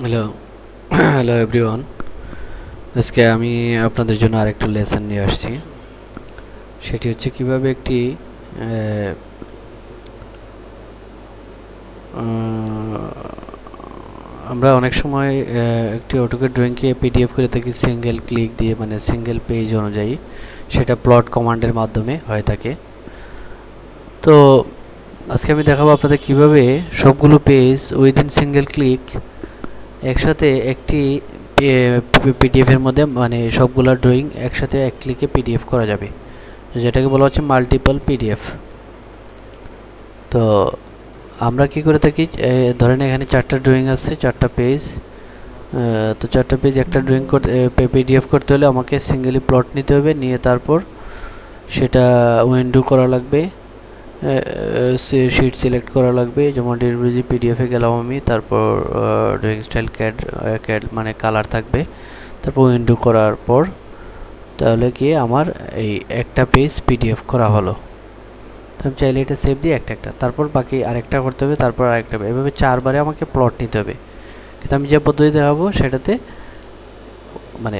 Hello hello everyone আজকে আমি আপনাদের জন্য আরেকটা লেসন নিয়ে আসছি। সেটি হচ্ছে কীভাবে একটি আমরা অনেক সময় একটি অটোকে ড্রয়িংকে পিডিএফ করে থাকি সিঙ্গেল ক্লিক দিয়ে মানে সিঙ্গেল পেজ অনুযায়ী। সেটা প্লট কমান্ডের মাধ্যমে হয়ে থাকে। তো আজকে আমি দেখাবো আপনাদের কীভাবে সবগুলো পেজ উইদিন সিঙ্গেল ক্লিক একসাথে একটি পিডিএফ এর মধ্যে মানে সবগুলো ড্রয়িং একসাথে এক ক্লিকে পিডিএফ করা যাবে। যেটাকে বলা হচ্ছে মাল্টিপল পিডিএফ তো আমরা কি করে থাকি ধরেন এখানে চারটা ড্রয়িং আছে চারটা পেজ তো চারটা পেজ একটা ড্রয়িং করতে পিডিএফ করতে হলে আমাকে সিঙ্গেলি প্লট নিতে হবে, নিয়ে তারপর সেটা উইন্ডো করা লাগবে। শিট সিলেক্ট করা লাগবে। যেমন ডিরবিজি পিডিএফে গেলাম আমি, তারপর ড্রয়িং স্টাইল ক্যাড ক্যাড মানে কালার থাকবে। তারপর উইন্ডো করার পর, তাহলে কি আমার এই একটা পেজ পিডিএফ করা হলো। আমি চাইলে এটা সেভ দিয়ে একটা একটা। তারপর বাকি আরেকটা করতে হবে, তারপর আরেকটা হবে। এভাবে চারবারে আমাকে প্লট নিতে হবে। কিন্তু আমি যে পদ্ধতি দেখাবো, সেটাতে মানে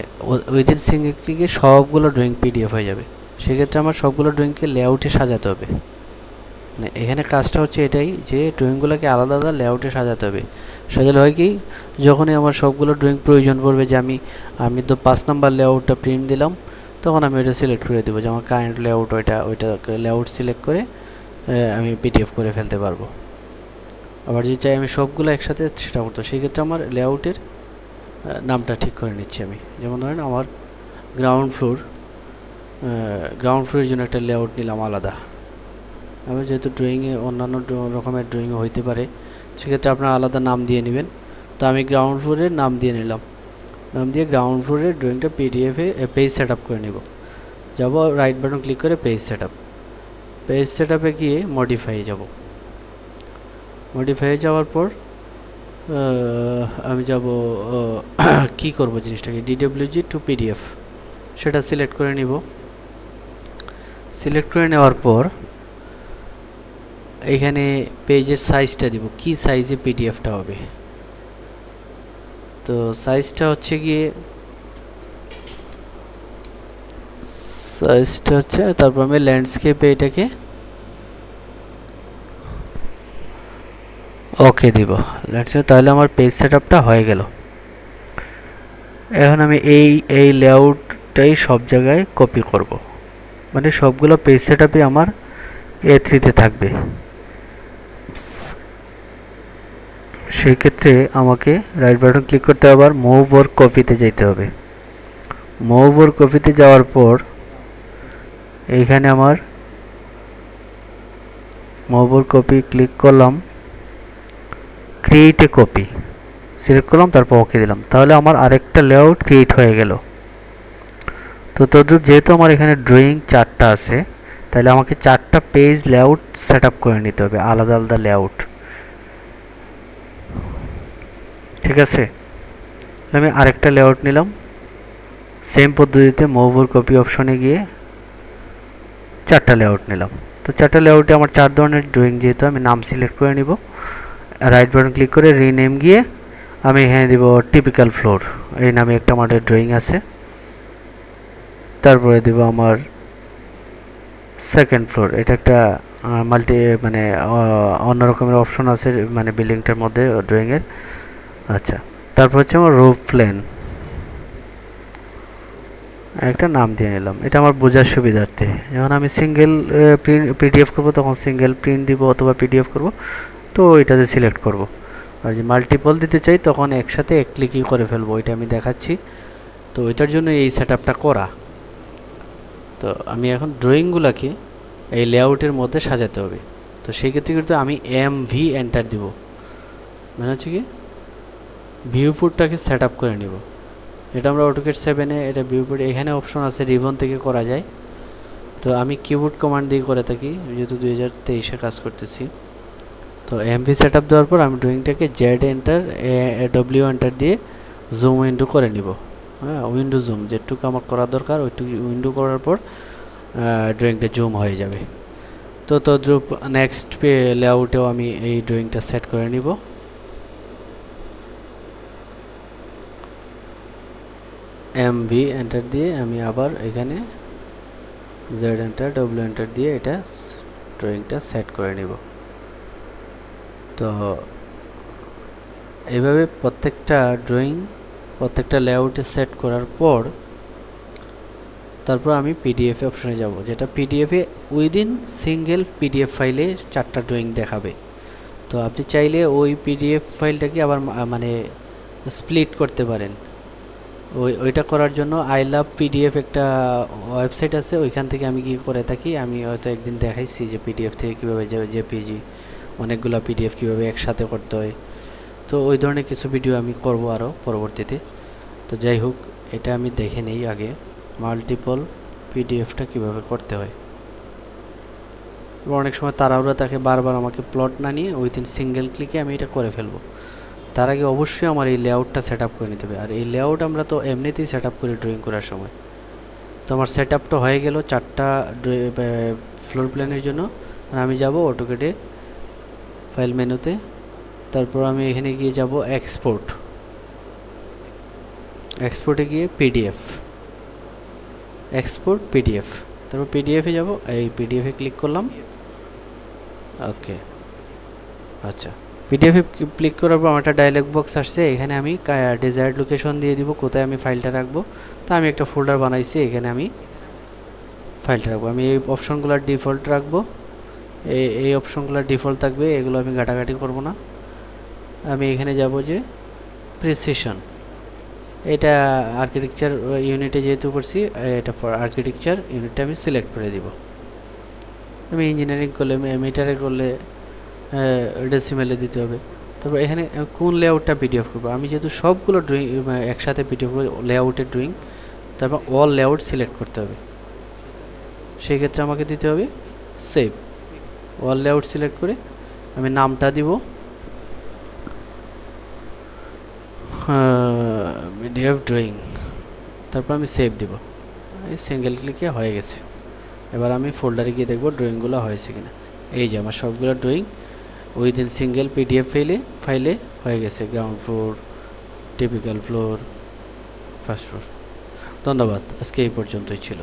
উইদিন ক্লিকে সবগুলো ড্রয়িং পিডিএফ হয়ে যাবে। সেক্ষেত্রে আমার সবগুলো ড্রয়িংকে লেআউটে সাজাতে হবে। মানে এখানে কাজটা হচ্ছে এটাই যে ড্রয়িংগুলোকে আলাদা আলাদা লেআউটে সাজাতে হবে। সাজালে হয় কি, যখনই আমার সবগুলো ড্রয়িং প্রয়োজন পড়বে যে আমি আমি তো পাঁচ নাম্বার লেআউটটা প্রিন্ট দিলাম, তখন আমি ওটা সিলেক্ট করে দেবো যে আমার কারেন্ট লেআউট ওইটা ওইটা লেআউট সিলেক্ট করে আমি পিডিএফ করে ফেলতে পারব। আবার যদি চাই আমি সবগুলো একসাথে সেটা করতো সেক্ষেত্রে আমার লেআউটের নামটা ঠিক করে নিচ্ছি আমি। যেমন ধরেন আমার গ্রাউন্ড ফ্লোর গ্রাউন্ড ফ্লোরের জন্য একটা লেআউট নিলাম আলাদা। আবার যেহেতু ড্রয়িংয়ে অন্যান্য রকমের ড্রয়িং হইতে পারে, সেক্ষেত্রে আপনার আলাদা নাম দিয়ে নেবেন। তো আমি গ্রাউন্ড ফ্লোরের নাম দিয়ে নিলাম। নাম দিয়ে গ্রাউন্ড ফ্লোরের ড্রয়িংটা পিডিএফে পেজ সেট করে নেব। যাব রাইট বাটন ক্লিক করে page set up page set আপে গিয়ে মডিফাই যাব মডিফাই যাওয়ার পর আমি যাব কি করব জিনিসটাকে? ডিডব্লিউজি টু পিডিএফ সেটা সিলেক্ট করে নিব। সিলেক্ট করে নেওয়ার পর এখানে পেজের সাইজটা দিব। কি সাইজে পিডিএফটা হবে? তো সাইজটা হচ্ছে গিয়ে সাইজটা হচ্ছে, তারপর আমি ল্যান্ডস্কেপে এটাকে ওকে দিব। ল্যান্ডস্কেপ তাহলে আমার পেজ সেটআপটা হয়ে গেল। এখন আমি এই এই লেআউটটাই সব জায়গায় কপি করব। মানে সবগুলো পেজ সেটআপই আমার এ থ্রিতে থাকবে। সেই ক্ষেত্রে আমাকে রাইট বাটন ক্লিক করতে আবার মুভ ওর কপিতে যেতে হবে। মুভ ওর কপিতে যাওয়ার পর এইখানে আমার মুভ ওর কপি ক্লিক করলাম ক্রিয়েট এ কপি সিলেক্ট করলাম, তারপর ওকে দিলাম। তাহলে আমার আরেকটা লেআউট ক্রিয়েট হয়ে গেল। তো তদ্রুপ, যেহেতু আমার এখানে ড্রয়িং চারটা আছে, তাহলে আমাকে চারটা পেজ লেআউট সেট করে নিতে হবে, আলাদা আলাদা লেআউট ঠিক আছে। আমি আরেকটা লেআউট নিলাম। সেম পদ্ধতিতে মুভর কপি অপশনে গিয়ে চারটা লেআউট নিলাম। তো চারটা লেআউটে আমার চার ধরনের ড্রয়িং যেহেতু আমি নাম সিলেক্ট করে নিব। রাইট বাটন ক্লিক করে রিনেম গিয়ে আমি এখানে দিব টিপিক্যাল ফ্লোর এই নামে একটা আমাদের ড্রয়িং আছে। তারপরে দিব আমার সেকেন্ড ফ্লোর এটা একটা মাল্টি মানে অন্য রকমের অপশন আছে মানে বিল্ডিংটার মধ্যে ড্রয়িংয়ের আচ্ছা তারপর হচ্ছে আমার রোপ প্লেন একটা নাম দিয়ে নিলাম, এটা আমার বোঝার সুবিধার্থে। যখন আমি সিঙ্গেল প্রিন্ট পিডিএফ করব, তখন সিঙ্গেল প্রিন্ট দিব অথবা পিডিএফ করব, তো এটাতে সিলেক্ট করব। আর যে মাল্টিপল দিতে চাই, তখন একসাথে এক ক্লিকই করে ফেলব এটা আমি দেখাচ্ছি। তো এটার জন্য এই সেট করা। তো আমি এখন ড্রয়িংগুলোকে এই লেআউটের মধ্যে সাজাতে হবে। তো সেই ক্ষেত্রে কিন্তু আমি এম ভি এন্টার দিব। মানে হচ্ছে কি? ভিউ ফুটটাকে সেট আপ করে নিব। এটা আমরা অটোকেট সেভেনে এটা ভিউ ফুট এখানে অপশন আছে রিবন থেকে করা যায়। তো আমি কিবোর্ড কমান্ড দিয়ে করে থাকি, যেহেতু দুই হাজার তেইশে কাজ করতেছি। তো এমভি সেট আপ দেওয়ার পর আমি ড্রয়িংটাকে জেড এন্টার ডব্লিউ এন্টার দিয়ে জুম উইন্ডো করে নিব। হ্যাঁ উইন্ডো জুম যেটুকু আমার করা দরকার, ওইটুকু উইন্ডো করার পর ড্রয়িংটা জুম হয়ে যাবে। তো তদ্রুপ নেক্সট লেআউটেও আমি এই ড্রয়িংটা সেট করে নিব। এম ভি এন্টার দিয়ে আমি আবার এখানে জেড এন্টার ডব্লিউ এন্টার দিয়ে এটা ড্রয়িংটা সেট করে নিব। তো এইভাবে প্রত্যেকটা ড্রয়িং প্রত্যেকটা লেআউটে সেট করার পর তারপর আমি পিডিএফ অপশনে যাব, যেটা পিডিএফে উইদিন সিঙ্গেল পিডিএফ ফাইলে চারটা ড্রয়িং দেখাবে। তো আপনি চাইলে ওই পিডিএফ ফাইলটাকে আবার মানে স্প্লিট করতে পারেন। ওই, ওইটা করার জন্য আই লাভ পিডিএফ একটা ওয়েবসাইট আছে, ওইখান থেকে আমি কি করে থাকি, আমি হয়তো একদিন দেখাইছি যে পিডিএফ থেকে কীভাবে জেপিজি অনেকগুলো পিডিএফ কীভাবে একসাথে করতে হয়। তো ওই ধরনের কিছু ভিডিও আমি করব আরও পরবর্তীতে। তো যাই হোক, এটা আমি দেখে নেই আগে মাল্টিপল পিডিএফটা কীভাবে করতে হয়। অনেক সময় তাড়াহুড়া তাকে বারবার আমাকে প্লট না নিয়ে উইথিন সিঙ্গেল ক্লিকে আমি এটা করে ফেলব। তার আগে অবশ্যই আমার এই লেআউটটা সেট করে নিতে হবে। আর এই লেআউট আমরা তো এমনিতেই সেট করি ড্রয়িং করার সময়। তো আমার সেট আপটা হয়ে গেল চারটা ফ্লোর প্ল্যানের জন্য। আর আমি যাব অটোকেটে ফাইল মেনুতে তারপর আমি এখানে গিয়ে যাব এক্সপোর্ট এক্সপোর্টে গিয়ে পিডিএফ এক্সপোর্ট পিডিএফ তারপর পিডিএফে যাব। এই পিডিএফে ক্লিক করলাম। ওকে আচ্ছা। পিডিএফে ক্লিক করার পর আমার একটা ডায়লগ বক্স আসছে, এখানে আমি ডিজায়ার্ড লোকেশন দিয়ে দিব, কোথায় আমি ফাইলটা রাখব। তা আমি একটা ফোল্ডার বানাইছি, এখানে আমি ফাইলটা রাখব। আমি এই অপশনগুলোর ডিফল্ট রাখব। এই এই অপশনগুলোর ডিফল্ট থাকবে, এগুলো আমি ঘাটাঘাটি করব না। আমি এখানে যাব যে প্রিসিশন এটা আর্কিটেকচার ইউনিটে যেহেতু করছি, এটা ফর আর্কিটেকচার ইউনিটটা আমি সিলেক্ট করে দিব। আমি ইঞ্জিনিয়ারিং করলে মিটারে করলে ডেসিমেলে দিতে হবে। তারপর এখানে কোন লেআউটটা পিডিএফ করব? আমি যেহেতু সবগুলো ড্রয়িং একসাথে পিডিএফ লেআউটের ড্রয়িং তারপর অল লেআউট সিলেক্ট করতে হবে। সেই ক্ষেত্রে আমাকে দিতে হবে সেভ অল লেআউট সিলেক্ট করে আমি নামটা দিব। পিডিএফ ড্রয়িং তারপর আমি সেভ দিব। এই সিঙ্গেল ক্লিকে হয়ে গেছে। এবার আমি ফোল্ডারে গিয়ে দেখব ড্রয়িংগুলো হয়েছে কিনা। এই যে আমার সবগুলো ড্রয়িং উইদিন সিঙ্গেল পিডিএফ ফাইলে ফাইলে হয়ে গেছে ground floor typical floor first floor ধন্যবাদ, আজকে এই পর্যন্তই ছিল।